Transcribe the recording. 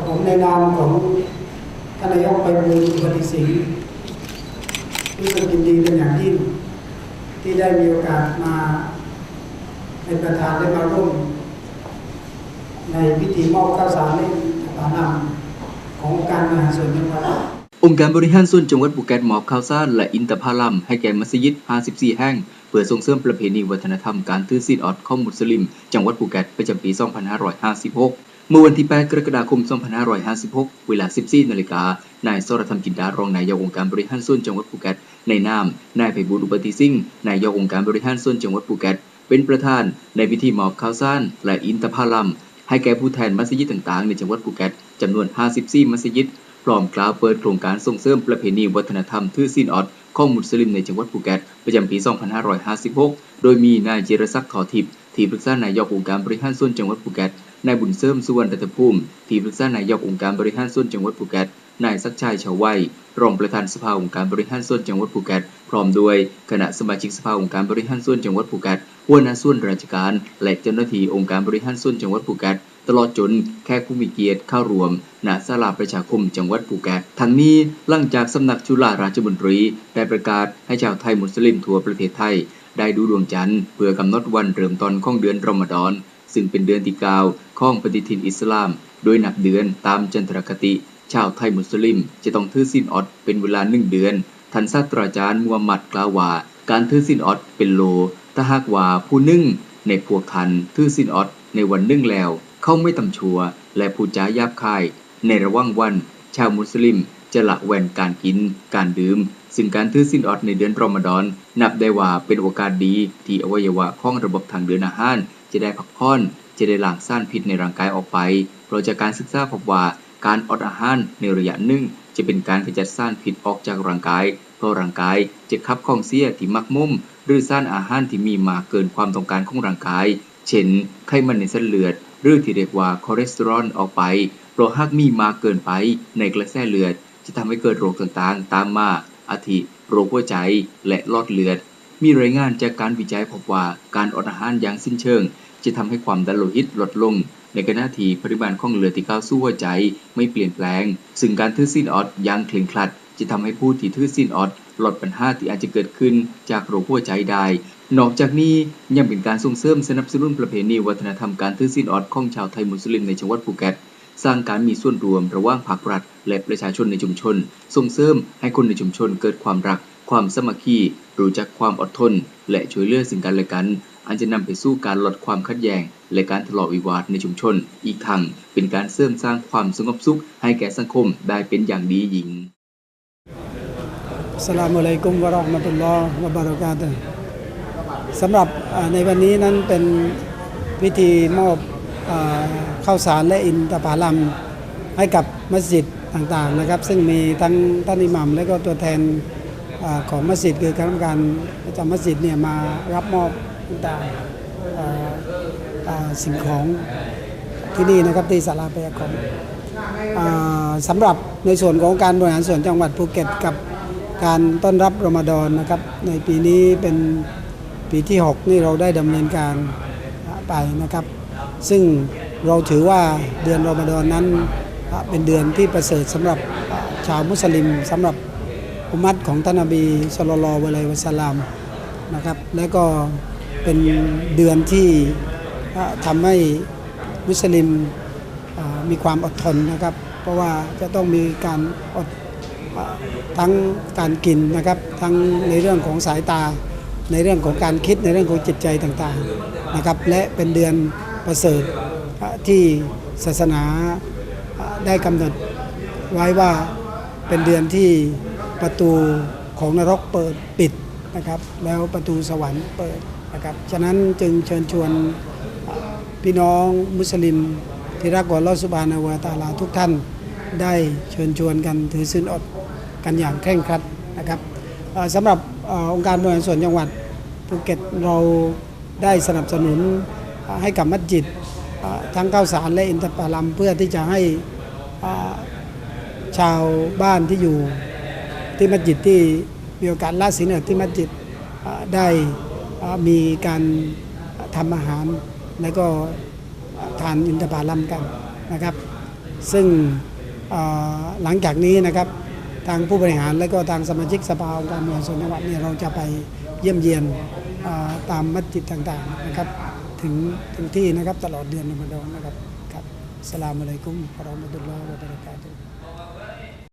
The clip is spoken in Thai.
กับผมในนามของท่านนายกไปบูลย์อุปติสิงห์รู้สึกยินดีเป็นอย่างยิ่ง ที่ได้มีโอกาสมาเป็นประธานได้มาร่วมในพิธีมอบข้าวสารเล่นปานำขององค์การบริหารส่วนจังหวัดองค์การบริหารส่วนจังหวัดภูเก็ตมอบข้าวสารและอินทผลัมให้แก่มัสยิด 54 แห่ง เพื่อส่งเสริมประเพณีวัฒนธรรมการถือศีลอดของมุสลิม จังหวัดภูเก็ตประจำปี 2556 เมื่อวันที่ 8 กรกฎาคม 2556 เวลา 14 นาฬิกา นายสรธรรมจินดารองนายกองค์การบริหารส่วนจังหวัดภูเก็ต ในนาม นายไพบูลอุปติสิงห์นายกองค์การบริหารส่วนจังหวัดภูเก็ต เป็นประธานในพิธีมอบข้าวสารและอินทผลัม ให้แก่ผู้แทนมัสยิดต่างๆ ในจังหวัดภูเก็ตจำนวน 54 มัสยิด พร้อมกล่าวเปิดโครงการส่งเสริมประเพณีวัฒนธรรมทื่อซีนออดของมุสลิมในจังหวัดภูเก็ตประจำปี 2556 โดยมีนายเจรศักดิ์ขอทิพย์ที่ปรึกษานายกองค์การบริหารส่วนจังหวัดภูเก็ต นายบุญเสริมสุวรรณรัตภูมิ ที่ปรึกษานายกองค์การบริหารส่วนจังหวัดภูเก็ต นายศักชัยชาวไวยรองประธานสภาองค์การบริหารส่วนจังหวัดภูเก็ต พร้อมด้วยคณะสมาชิกสภาองค์การบริหารส่วนจังหวัดภูเก็ตหัวหน้าส่วนราชการ และเจ้าหน้าที่องค์การบริหารส่วนจังหวัดภูเก็ตตลอดจนแขกผู้มีเกียรติเข้ารวม ณ ศาลาประชาคมจังหวัดภูเก็ต ทั้งนี้หลังจากสำนักจุฬาราชมนตรีได้ประกาศให้ชาวไทยมุสลิมทั่วประเทศไทย ได้ดูดวงจันทร์เพื่อกำหนดวันเริ่มต้นของเดือนรอมฎอน ซึ่งเป็นเดือนที่เก้า ข้องปฏิทินอิสลาม โดยนับเดือนตามจันทรคติ ชาวไทยมุสลิม จะต้องถือศีลออดเป็นเวลาหนึ่งเดือน ท่านศาสตราจารย์มูฮัมหมัดกล่าวว่า การถือศีลออดเป็นโล ถ้าหากว่าผู้นึ่งในพวกท่านถือศีลออดในวันนึ่งแล้ว เขาไม่ตำชัว และผู้จายาบคาย ในระหว่างวัน ชาวมุสลิม จะละเว้นการกิน การดื่ม ซึ่งการถือศีลอดในเดือนรอมฎอน นับได้ว่าเป็นโอกาสดีที่อวัยวะของระบบทางเดินอาหารจะได้พักผ่อน จะได้หล้างสารพิษในร่างกายออกไป เพราะจากการศึกษาพบว่าการอดอาหารในระยะหนึ่งจะเป็นการขจัดสารพิษออกจากร่างกาย เพราะร่างกายจะขับข้องเสียที่มักมุ่ม หรือสารอาหารที่มีมากเกินความต้องการของร่างกาย เช่น ไขมันในเส้นเลือด หรือที่เรียกว่าคอเลสเตอรอลออกไป เพราะหากมีมากเกินไปในกระแสเลือด จะทำให้เกิดโรคต่างๆ ตามมา อาทิ โรคหัวใจ และหลอดเลือด มีรายงานจากการวิจัยพบว่าการอดอาหารอย่างสิ้นเชิง จะทำให้ความดันโลหิตลดลง ในขณะที่ปริมาณของเลือดที่เข้าสู่หัวใจไม่เปลี่ยนแปลง ซึ่งการถือศีลออดอย่างเคร่งครัด จะทำให้ผู้ที่ถือศีลออดลดปัญหาที่อาจจะเกิดขึ้นจากโรคหัวใจได้ นอกจากนี้ยังเป็นการส่งเสริมสนับสนุนประเพณีวัฒนธรรมการถือศีลอดของชาวไทยมุสลิมในจังหวัดภูเก็ตสร้างการมีส่วนรวมระหว่างภาครัฐ และประชาชนในชุมชน ส่งเสริมให้คนในชุมชนเกิดความรัก ความสมัคคีรู้จักความอดทน และช่วยเหลือซึ่งกันและกัน อันจะนำไปสู่การลดความขัดแย้งและการทะเลาะวิวาทในชุมชน อีกทั้งเป็นการเสริมสร้างความสงบสุขให้แก่สังคมได้เป็นอย่างดียิ่งสลามุอะลัยกุมวะเราะห์มะตุลลอฮ์วะบะเราะกาตุสำหรับในวันนี้นั้นเป็นพิธีมอบอข้าวสารและอินทผลัมให้กับมัสยิดต่างๆนะครับ ซึ่งมีทั้งท่านอิหมัมและก็ตัวแทน ของมัสยิดคือคณะกรรมการประจำมัสยิดเนี่ยมารับมอบต่างสิ่งของที่นี่นะครับที่ศาลาพยาคมอ่าสำหรับในส่วนของการบริหารส่วนจังหวัดภูเก็ตกับการต้อนรับรอมฎอนนะครับในปีนี้เป็นปีที่ 6 นี่เราได้ดำเนินการไปนะครับ ซึ่งเราถือว่าเดือนรอมฎอนนั้นเป็นเดือนที่ประเสริฐสำหรับชาวมุสลิมสำหรับ อุมัตของท่านนบีสุลต่านละวะลัยวะสลลัมนะครับ และก็เป็นเดือนที่ทำให้มุสลิมมีความอดทนนะครับ เพราะว่าจะต้องมีการอดทั้งการกินนะครับ ทั้งในเรื่องของสายตา ในเรื่องของการคิดในเรื่องของจิตใจต่างๆนะครับ และเป็นเดือนประเสริฐที่ศาสนาได้กำหนดไว้ว่าเป็นเดือนที่ ประตูของนรกเปิดปิดนะครับแล้วประตูสวรรค์เปิดนะครับฉะนั้นจึงเชิญชวนพี่น้องมุสลิม ที่รักกว่าลอสุบานาวตาลาทุกท่าน ได้เชิญชวนกันถือศีลอดกันอย่างเคร่งครัดนะครับสำหรับอองค์การบริหารส่วนจังหวัดภูเก็ตเราได้สนับสนุนให้กับมัสยิดทั้งข้าวสารและอินทผลัมเพื่อที่จะให้ชาวบ้านที่อยู่ ที่มัสยิดที่มีโอกาสละศีลอดที่มัสยิดได้มีการทำอาหาร แล้วก็ทานอินทผลัมกันนะครับ ซึ่งหลังจากนี้นะครับทางผู้บริหารและก็ทางสมาชิกสภาองค์การบริหารส่วนจังหวัดเนี่ยเราจะไปเยี่ยมเยียนตามมัสยิดต่างๆนะครับถึงถึงที่นะครับตลอดเดือนรอมฎอนนะครับครับสลามอะลัยกุมวะราะห์มะตุลลอฮ์วะบะเราะกาตุฮ์